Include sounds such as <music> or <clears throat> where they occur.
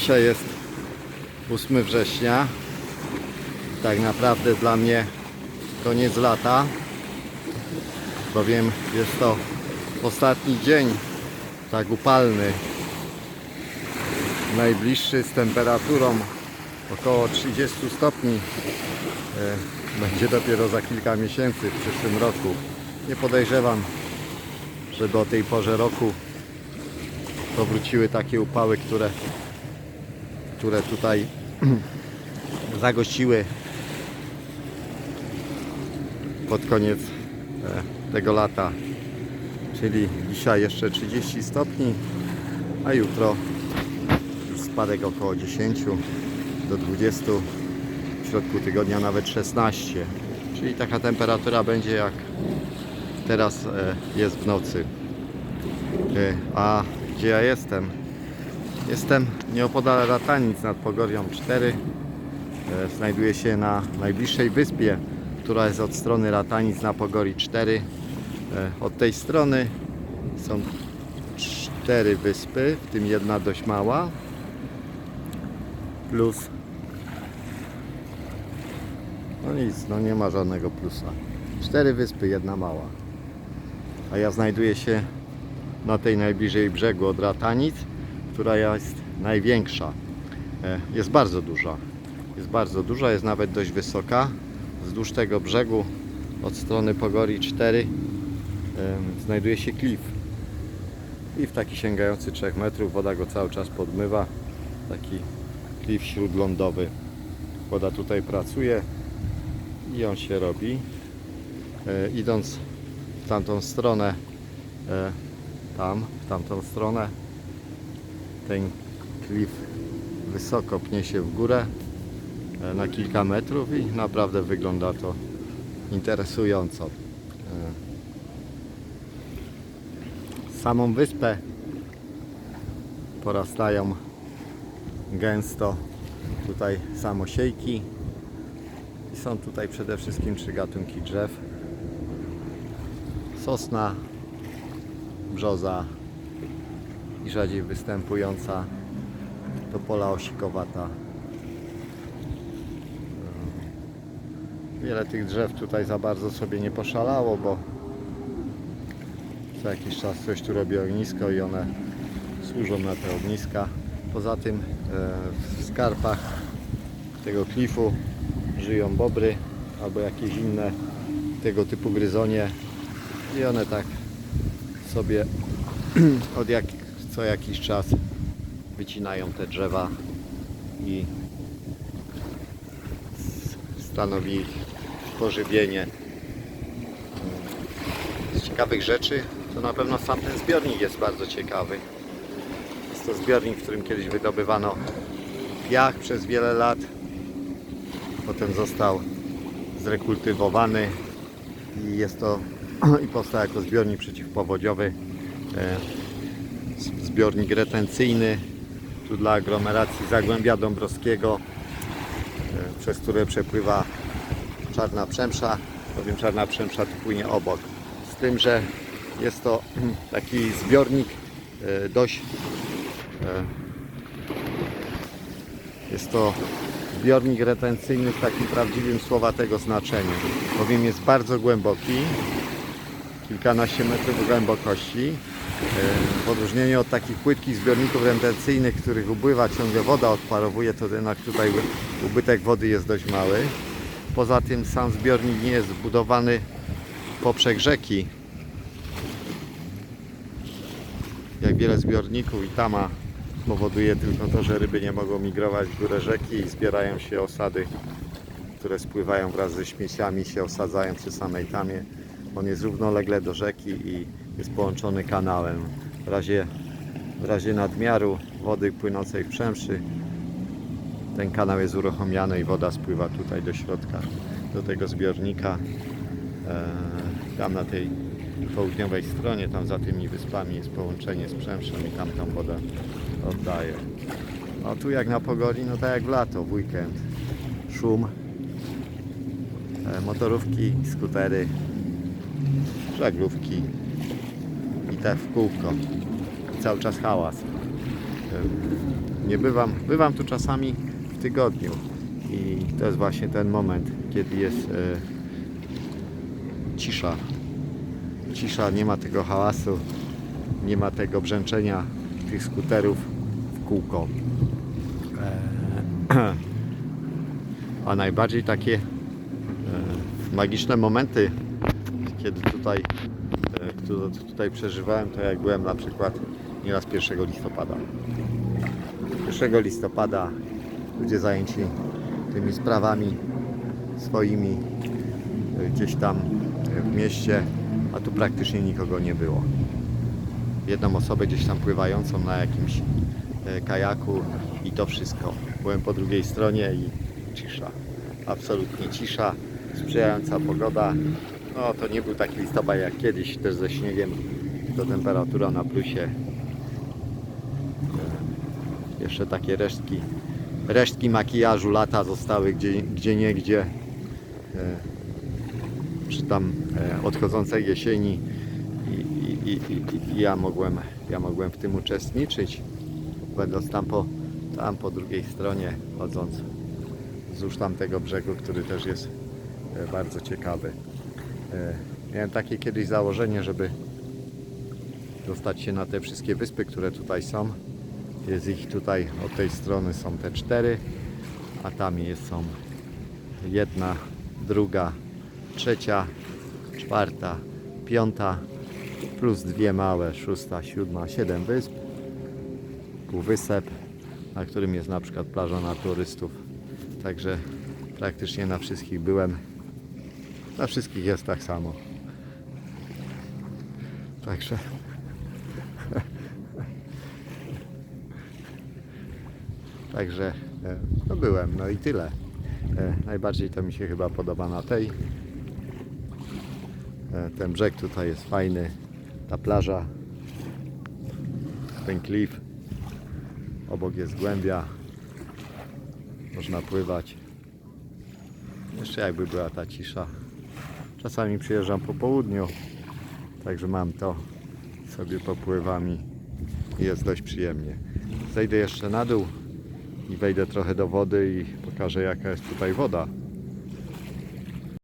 Dzisiaj jest 8 września. Tak naprawdę dla mnie koniec lata, bowiem jest to ostatni dzień tak upalny, najbliższy z temperaturą około 30 stopni. E, Będzie dopiero za kilka miesięcy w przyszłym roku. Nie podejrzewam, żeby o tej porze roku powróciły takie upały, które, które tutaj <clears throat> zagościły pod koniec e, tego lata. Czyli dzisiaj jeszcze 30 stopni, a jutro już spadek około 10 do 20, w środku tygodnia nawet 16. Czyli taka temperatura będzie jak teraz e, jest w nocy. E, A gdzie ja jestem? Jestem nieopodal Ratanic nad Pogorią 4. E, Znajduję się na najbliższej wyspie, która jest od strony Ratanic na Pogori 4. E, Od tej strony są cztery wyspy, w tym jedna dość mała. Plus. No nic, no nie ma żadnego plusa. Cztery wyspy, jedna mała. A ja znajduję się na tej najbliżej brzegu od Ratanic, która jest największa. E, Jest bardzo duża. Jest bardzo duża, jest nawet dość wysoka. Wzdłuż tego brzegu od strony Pogori 4 em, znajduje się klif. Klif taki sięgający 3 metrów, woda go cały czas podmywa. Taki klif śródlądowy. Woda tutaj pracuje i on się robi. E, idąc w tamtą stronę, e, tam, w tamtą stronę, ten klif wysoko pnie się w górę e, na kilka metrów i naprawdę wygląda to interesująco. E, Samą wyspę porastają gęsto tutaj samosiejki i są tutaj przede wszystkim trzy gatunki drzew. Sosna, brzoza i rzadziej występująca to pola osikowata. Wiele tych drzew tutaj za bardzo sobie nie poszalało, bo co jakiś czas coś tu robi ognisko i one służą na te ogniska. Poza tym e, w skarpach tego klifu żyją bobry albo jakieś inne tego typu gryzonie i one tak sobie <clears throat> od jak, co jakiś czas wycinają te drzewa i stanowi pożywienie. Z ciekawych rzeczy to na pewno sam ten zbiornik jest bardzo ciekawy. Jest to zbiornik, w którym kiedyś wydobywano piach przez wiele lat. Potem został zrekultywowany i jest to <clears throat> i powstał jako zbiornik przeciwpowodziowy. Zbiornik retencyjny tu dla aglomeracji Zagłębia Dąbrowskiego, e, przez które przepływa Czarna Przemsza, bowiem Czarna Przemsza tu płynie obok. Z tym, że jest to <clears throat> taki zbiornik e, dość e, jest to zbiornik retencyjny w takim prawdziwym słowa tego znaczeniu, bowiem jest bardzo głęboki, kilkanaście metrów głębokości. E, W odróżnieniu od takich płytkich zbiorników retencyjnych, których upływa ciągle woda, odparowuje, to jednak tutaj ubytek wody jest dość mały. Poza tym sam zbiornik nie jest zbudowany poprzek rzeki, jak wiele zbiorników i tama powoduje tylko to, że ryby nie mogą migrować w górę rzeki i zbierają się osady, które spływają wraz ze śmieciami, się osadzają przy samej tamie. On jest równolegle do rzeki i jest połączony kanałem. W razie, w razie nadmiaru wody płynącej w Przemszy ten kanał jest uruchomiony i woda spływa tutaj do środka, do tego zbiornika. E, tam na tej południowej stronie, tam za tymi wyspami jest połączenie z Przemszem i tam tą wodę oddaje. A tu jak na Pogori, no tak jak w lato, w weekend. Szum, e, motorówki, skutery, żaglówki tak w kółko. Cały czas hałas. Nie bywam. Bywam tu czasami w tygodniu i to jest właśnie ten moment, kiedy jest e, cisza. Cisza, nie ma tego hałasu, nie ma tego brzęczenia tych skuterów w kółko. <clears throat> A najbardziej takie e, magiczne momenty, kiedy tutaj, e, które tutaj przeżywałem, to jak byłem na przykład nieraz 1 listopada. 1 listopada ludzie zajęci tymi sprawami swoimi e, gdzieś tam e, w mieście, a tu praktycznie nikogo nie było. Jedną osobę gdzieś tam pływającą na jakimś e, kajaku i to wszystko. Byłem po drugiej stronie i cisza. Absolutnie cisza, sprzyjająca pogoda. No to nie był taki listopad jak kiedyś, też ze śniegiem. To temperatura na plusie. E, Jeszcze takie resztki, resztki makijażu lata zostały gdzie, gdzie niegdzie. E, Przy tam e, odchodzącej jesieni i, i, i, i, ja, mogłem, ja mogłem w tym uczestniczyć, będąc tam po, tam po drugiej stronie, chodząc wzdłuż tamtego brzegu, który też jest e, bardzo ciekawy. E, Miałem takie kiedyś założenie, żeby dostać się na te wszystkie wyspy, które tutaj są. Jest ich tutaj, od tej strony są te cztery, a tam jest są jedna, druga, trzecia, czwarta, piąta, plus dwie małe, szósta, siódma, siedem wysp, półwysep, na którym jest na przykład plaża na turystów. Także praktycznie na wszystkich byłem. Na wszystkich jest tak samo. Także <laughs> Także e, no byłem, no i tyle. E, Najbardziej to mi się chyba podoba na tej. E, Ten brzeg tutaj jest fajny. Ta plaża. Ten klif. Obok jest głębia. Można pływać. Jeszcze jakby była ta cisza. Czasami przyjeżdżam po południu. Także mam to. Sobie popływam i jest dość przyjemnie. Zejdę jeszcze na dół i wejdę trochę do wody i pokażę jaka jest tutaj woda.